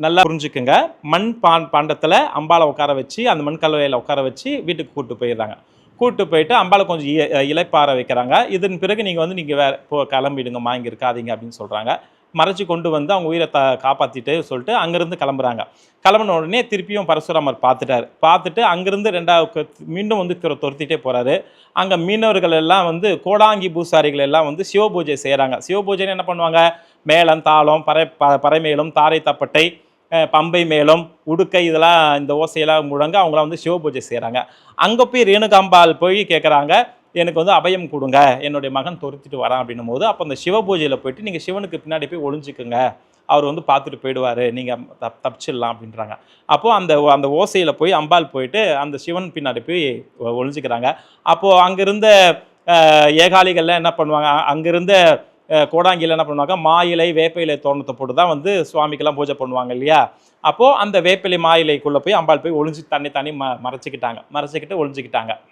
நல்லா புரிஞ்சுக்குங்க. மண் பாண் பாண்டத்தில் அம்பாளை உட்கார வச்சு அந்த மண் கல்லறையில் உட்கார வச்சு வீட்டுக்கு கூப்பிட்டு போயிடுறாங்க. கூப்பிட்டு போயிட்டு அம்பாளை கொஞ்சம் இ- வைக்கிறாங்க. இதன் பிறகு நீங்கள் வந்து நீங்கள் வேறு போ கிளம்பிடுங்கம்மா இங்கே இருக்காதீங்க அப்படின்னு சொல்கிறாங்க மறைச்சி கொண்டு வந்து அவங்க உயிரை த காப்பாற்றிட்டு சொல்லிட்டு அங்கேருந்து கிளம்புறாங்க. கிளம்பின உடனே திருப்பியும் பரசுராமர் பார்த்துட்டார் பார்த்துட்டு அங்கேருந்து ரெண்டாவது மீண்டும் வந்து துர- துரத்திட்டே போகிறாரு அங்கே மீனவர்கள் எல்லாம் வந்து கோடாங்கி பூசாரிகள் எல்லாம் வந்து சிவபூஜை செய்கிறாங்க சிவபூஜைன்னு என்ன பண்ணுவாங்க? மேளம் தாளம் பறை ப பறைமேளம் தாரை தப்பட்டை பம்பை மேலும் உடுக்கை இதெல்லாம் இந்த ஓசையெல்லாம் முழங்க அவங்களாம் வந்து சிவ பூஜை செய்கிறாங்க அங்கே போய் ரேணுகாம்பாள் போய் கேட்குறாங்க எனக்கு வந்து அபயம் கொடுங்க என்னுடைய மகன் துரத்திட்டு வரான் அப்படின்னும் போது அப்போ அந்த சிவ பூஜையில் போயிட்டு நீங்கள் சிவனுக்கு பின்னாடி போய் ஒழிஞ்சிக்கோங்க அவர் வந்து பார்த்துட்டு போயிடுவார் நீங்கள் தப் தப்பிச்சிடலாம் அப்படின்றாங்க. அப்போது அந்த அந்த ஓசையில் போய் அம்பாள் போயிட்டு அந்த சிவன் பின்னாடி போய் ஒ- அப்போது அங்கிருந்த ஏகாலிகள்லாம் என்ன பண்ணுவாங்க அ- அங்கிருந்த கோடாங்கியில் என்ன பண்ணுவாங்க? மா இலை வேப்ப இலை தோரணத்தை போட்டு தான் வந்து சுவாமிக்கெல்லாம் பூஜை பண்ணுவாங்க இல்லையா? அப்போது அந்த வேப்பிலை மா இலைக்குள்ளே போய் அம்பாள் போய் ஒளிஞ்சு தண்ணி தண்ணி ம மறைச்சிக்கிட்டாங்க. மறைச்சிக்கிட்டு ஒளிஞ்சுக்கிட்டாங்க.